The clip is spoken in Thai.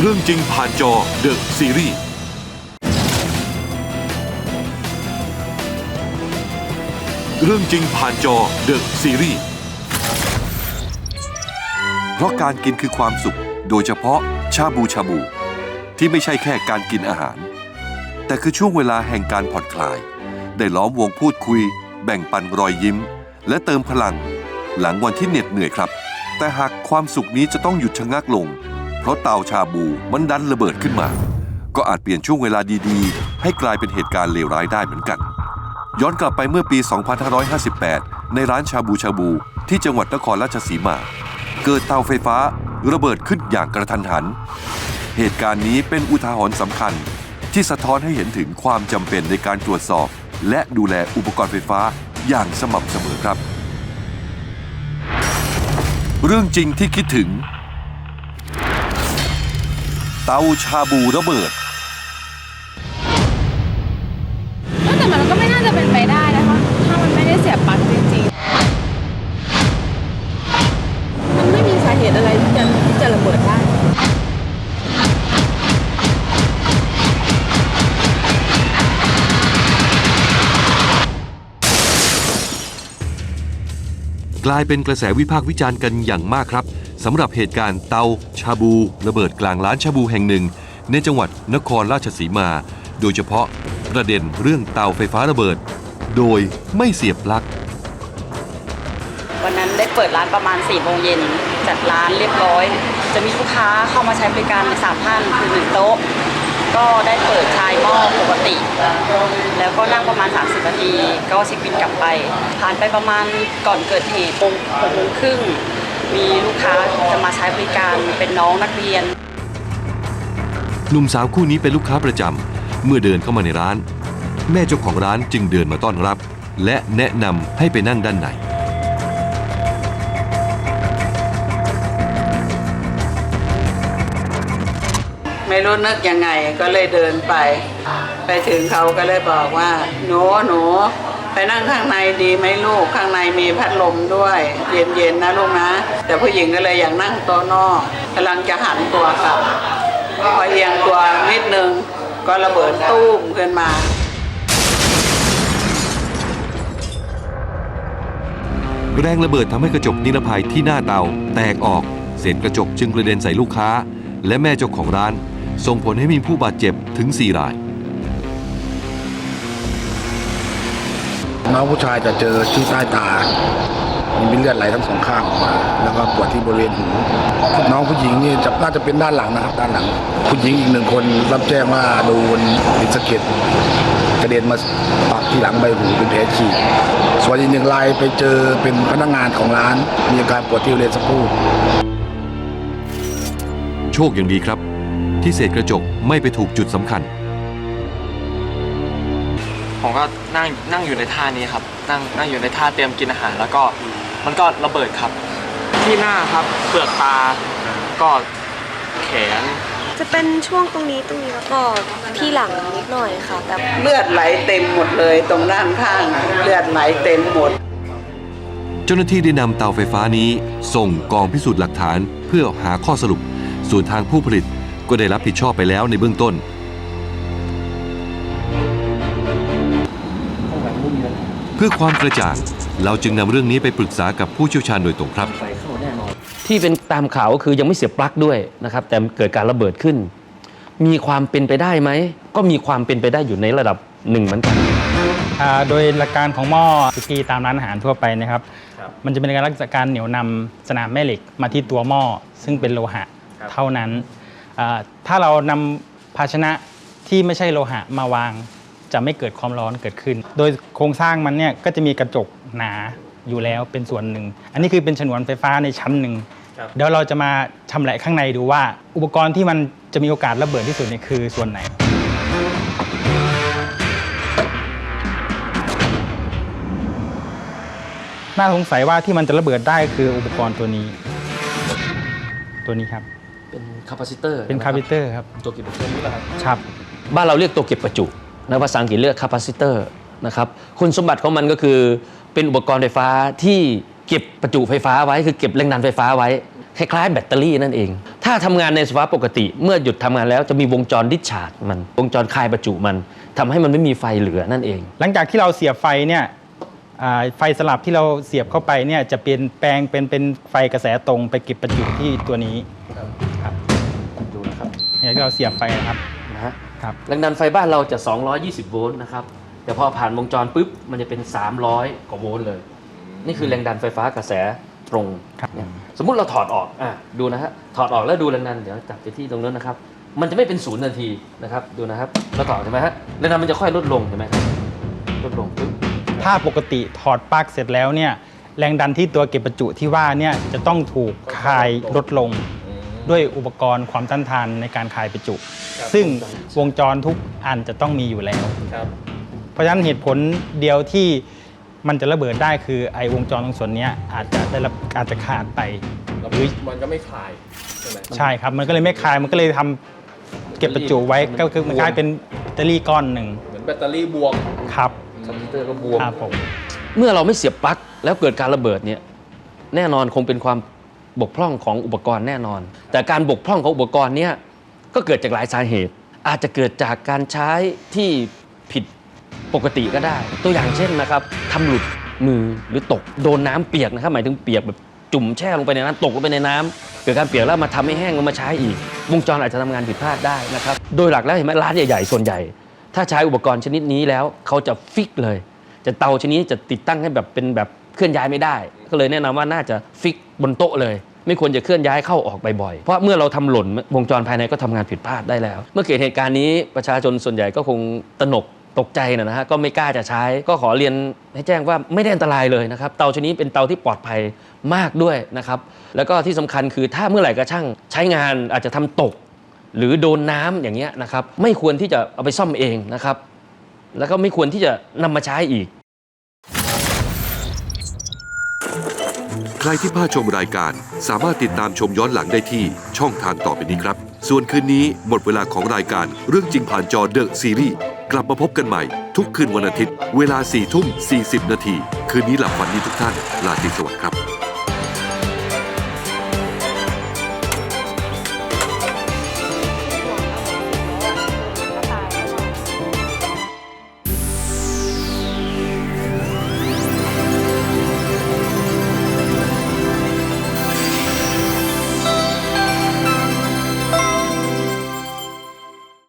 เรื่องจริงผ่านจอเดอะซีรีส์เรื่องจริงผ่านจอเดอะซีรีส์เพราะการกินคือความสุข โดยเฉพาะชาบูชาบู ที่ไม่ใช่แค่การกินอาหาร แต่คือช่วงเวลาแห่งการผ่อนคลาย ได้ล้อมวงพูดคุย แบ่งปันรอยยิ้ม และเติมพลัง หลังวันที่เหน็ดเหนื่อยครับ แต่หากความสุขนี้จะต้องหยุดชะงักลง เพราะเตาชาบูมันดันระเบิดขึ้นมา ก็อาจเปลี่ยนช่วงเวลาดีๆ ให้กลายเป็นเหตุการณ์เลวร้ายได้เหมือนกัน ย้อนกลับไปเมื่อปี 2558 ในร้านชาบูชาบูที่จังหวัดนครราชสีมา เกิดเตาไฟฟ้าระเบิดขึ้นอย่างกระทันหัน เหตุการณ์นี้เป็นอุทาหรณ์สำคัญ ที่สะท้อนให้เห็นถึงความจำเป็นในการตรวจสอบ และดูแลอุปกรณ์ไฟฟ้าอย่างสม่ำเสมอครับ เรื่องจริงที่คิดถึง เตาชาบูระเบิด แต่มันก็ไม่น่าจะเป็นไปได้นะคะ ถ้ามันไม่ได้เสียบปลั๊กจริงๆ มันไม่มีสาเหตุอะไรที่จะที่จะระเบิดได้ กลายเป็นกระแสวิพากษ์วิจารณ์กันอย่างมากครับ สำหรับเหตุการณ์เตาชาบูระเบิดกลางร้านชาบูแห่งหนึ่ง ในจังหวัดนครราชสีมา โดยเฉพาะประเด็นเรื่องเตาไฟฟ้าระเบิด โดยไม่เสียบปลั๊กวันนั้นได้เปิดร้านประมาณ4ี่โมงเย็นจัดร้านเรียบร้อย จะมีลูกค้าเข้ามาใช้บริการสามท่านคือหนึ่งโต๊ะ ก็ได้เปิดชายหม้อปกติ แล้วก็นั่งประมาณ 30นาที ก็เช็คบินกลับไป ผ่านไปประมาณก่อนเกิดเหตุโมงหกโมงครึ่ง มีลูกค้าจะมาใช้บริการเป็นน้องนักเรียน หนุ่มสาวคู่นี้เป็นลูกค้าประจำเมื่อเดินเข้ามาในร้าน แม่เจ้าของร้านจึงเดินมาต้อนรับ และแนะนำให้ไปนั่งด้านในไม่รู้นึกยังไงก็เลยเดินไป ไปถึงเขาก็เลยบอกว่าหนูหนู ไปนั่งข้างในดีไหมลูกข้างในมีพัดลมด้วย เย็นๆนะลูกนะ แต่ผู้หญิงก็เลยอยากนั่งโต๊ะนอกกำลังจะหันตัวกลับพอเอียงตัวนิดนึงก็ระเบิดตู้มขึ้นมาแรงระเบิดทำให้กระจกนิรภัยที่หน้าเตาแตกออก เศษกระจกจึงกระเด็นใส่ลูกค้า และแม่เจ้าของร้าน ส่งผลให้มีผู้บาดเจ็บถึง 4 ราย น้องผู้ชายจะเจอที่ใต้ตา มีเลือดไหลทั้งสองข้างออกมา แล้วก็ปวดที่บริเวณหูน้องผู้หญิงนี่จะน่าจะเป็นด้านหลังนะครับ ด้านหลัง ผู้หญิงอีกหนึ่งคนรับแจ้งว่าโดนดิสะเก็ดกระเด็นมาปักที่หลังใบหูเป็นแผลฉีกส่วนอีกหนึ่งรายไปเจอเป็นพนักงานของร้าน มีอาการปวดที่บริเวณสะโพกโชคอย่างดีครับ ที่เศษกระจกไม่ไปถูกจุดสำคัญ ผมก็ นั่งนั่งอยู่ในท่านี้ครับ นั่งนั่งอยู่ในท่าเตรียมกินอาหาร แล้วก็มันก็ระเบิดครับ ที่หน้าครับเปลือกตาก็แขน จะเป็นช่วงตรงนี้ตรงนี้แล้วก็ที่หลังนิดหน่อยค่ะแต่เลือดไหลเต็มหมดเลยตรงด้านข้างเลือดไหลเต็มหมด เจ้าหน้าที่ได้นำเตาไฟฟ้านี้ ส่งกองพิสูจน์หลักฐานเพื่อหาข้อสรุป ส่วนทางผู้ผลิตก็ได้รับผิดชอบไปแล้วในเบื้องต้น เพื่อความกระจ่างเราจึงนำเรื่องนี้ไปปรึกษากับผู้เชี่ยวชาญโดยตรงครับ ที่เป็นตามข่าวก็คือยังไม่เสียบปลั๊กด้วยนะครับ แต่เกิดการระเบิดขึ้น มีความเป็นไปได้ไหม ก็มีความเป็นไปได้อยู่ในระดับหนึ่งเหมือนกันอ่าโดยหลักการของหม้อสุกี้ตามร้านอาหารทั่วไปนะครับ มันจะเป็นการลักษณะการเหนี่ยวนำสนามแม่เหล็กมาที่ตัวหม้อซึ่งเป็นโลหะเท่านั้นอ่าถ้าเรานำภาชนะที่ไม่ใช่โลหะมาวาง จะไม่เกิดความร้อนเกิดขึ้น โดยโครงสร้างมันเนี่ยก็จะมีกระจกหนาอยู่แล้วเป็นส่วนหนึ่ง อันนี้คือเป็นฉนวนไฟฟ้าในชั้นหนึ่ง เดี๋ยวเราจะมาชำแหละข้างในดูว่า อุปกรณ์ที่มันจะมีโอกาสระเบิดที่สุดเนี่ยคือส่วนไหน น่าสงสัยว่าที่มันจะระเบิดได้คืออุปกรณ์ตัวนี้ ตัวนี้ครับ เป็นคาปาซิเตอร์เป็นคาร์บิเตอร์ครับ ตัวเก็บประจุนี่แหละครับ ครับ บ้านเราเรียกตัวเก็บประจุ นะภาษาอังกฤษเรียกคาปาซิเตอร์นะครับคุณสมบัติของมันก็คือเป็นอุปกรณ์ไฟฟ้าที่เก็บประจุไฟฟ้าไว้คือเก็บแรงดันไฟฟ้าไว้ คล้ายๆแบตเตอรี่นั่นเอง ถ้าทำงานในสภาพปกติ เมื่อหยุดทำงานแล้วจะมีวงจรดิสชาร์จมัน วงจรคายประจุมันทำให้มันไม่มีไฟเหลือนั่นเอง หลังจากที่เราเสียบไฟเนี่ยอ่าไฟสลับที่เราเสียบเข้าไปเนี่ยจะเปลี่ยนแปลงเป็นเป็นไฟกระแสตรงไปเก็บประจุที่ตัวนี้ครับดูนะครับเนี่ยที่เราเสียบไปนะครับนะฮะ ครับแรงดันไฟบ้านเราจะ 220 โวลต์นะครับ แต่พอผ่านวงจรปุ๊บ มันจะเป็น 300 กว่าโวลต์เลย นี่คือแรงดันไฟฟ้ากระแสตรงครับเนี่ยสมมุติเราถอดออกอะดูนะฮะ ถอดออกแล้วดูแรงดัน เดี๋ยวจับไปที่ตรงนั้นนะครับ มันจะไม่เป็นศูนย์นาทีนะครับ ดูนะครับ เราถอดใช่ไหมฮะ แรงดันมันจะค่อยลดลงเห็นไหมครับลดลงปุ๊บ ถ้าปกติถอดปลั๊กเสร็จแล้วเนี่ย แรงดันที่ตัวเก็บประจุที่ว่าเนี่ยจะต้องถูกคายลดลง ด้วยอุปกรณ์ความต้านทานในการคายประจุซึ่งวงจรทุกอันจะต้องมีอยู่แล้ว ครับเพราะฉะนั้นเหตุผลเดียวที่มันจะระเบิดได้คือไอ้วงจรตรงส่วนเนี้ยอาจจะได้รับอาจจะขาดไปแล้วหรือ มันก็ไม่คลายใช่ไหมใช่ครับ มันก็เลยไม่คาย มันก็เลยทำเก็บประจุไว้ก็คือมันกลายเป็นแบตเตอรี่ก้อนหนึ่งเหมือนแบตเตอรี่บวมครับคอมพิวเตอร์ก็บวม ครับผม เมื่อเราไม่เสียบปลั๊กแล้วเกิดการระเบิดเนี่ยแน่นอนคงเป็นความ บกพร่องของอุปกรณ์แน่นอน แต่การบกพร่องของอุปกรณ์เนี่ยก็เกิดจากหลายสาเหตุ อาจจะเกิดจากการใช้ที่ผิดปกติก็ได้ ตัวอย่างเช่นนะครับทำหลุดมือหรือตกโดนน้ำเปียกนะครับ หมายถึงเปียกแบบจุ่มแช่ลงไปในน้ำตกลงไปในน้ำเกิดการเปียกแล้วมาทำให้แห้งแล้วมาใช้อีก วงจรอาจจะทำงานผิดพลาดได้นะครับ โดยหลักแล้วเห็นไหมร้านใหญ่ๆส่วนใหญ่ ถ้าใช้อุปกรณ์ชนิดนี้แล้วเขาจะฟิกเลย จะเตาชนิดนี้จะติดตั้งให้แบบเป็นแบบเคลื่อนย้ายไม่ได้ก็เลยแนะนำว่าน่าจะฟิกบนโต๊ะเลย ไม่ควรจะเคลื่อนย้ายเข้าออกบ่อยๆเพราะเมื่อเราทำหล่นวงจรภายในก็ทำงานผิดพลาดได้แล้ว เมื่อเกิดเหตุการณ์นี้ประชาชนส่วนใหญ่ก็คงตระหนกตกใจนะฮะก็ไม่กล้าจะใช้ ก็ขอเรียนให้แจ้งว่าไม่ได้อันตรายเลยนะครับ เตาชนิดนี้เป็นเตาที่ปลอดภัยมากด้วยนะครับ แล้วก็ที่สำคัญคือถ้าเมื่อไหร่กระช่างใช้งานอาจจะทำตก หรือโดนน้ำอย่างเงี้ยนะครับ ไม่ควรที่จะเอาไปซ่อมเองนะครับ แล้วก็ไม่ควรที่จะนำมาใช้อีก ใครที่พลาดชมรายการ สามารถติดตามชมย้อนหลังได้ที่ช่องทางต่อไปนี้ครับ ส่วนคืนนี้หมดเวลาของรายการเรื่องจริงผ่านจอเดอะซีรีส์กลับมาพบกันใหม่ ทุกคืนวันอาทิตย์ เวลา4ทุ่ม 40 นาที คืนนี้หลับฝันดีทุกท่าน ลาติสวัสดิ์ครับ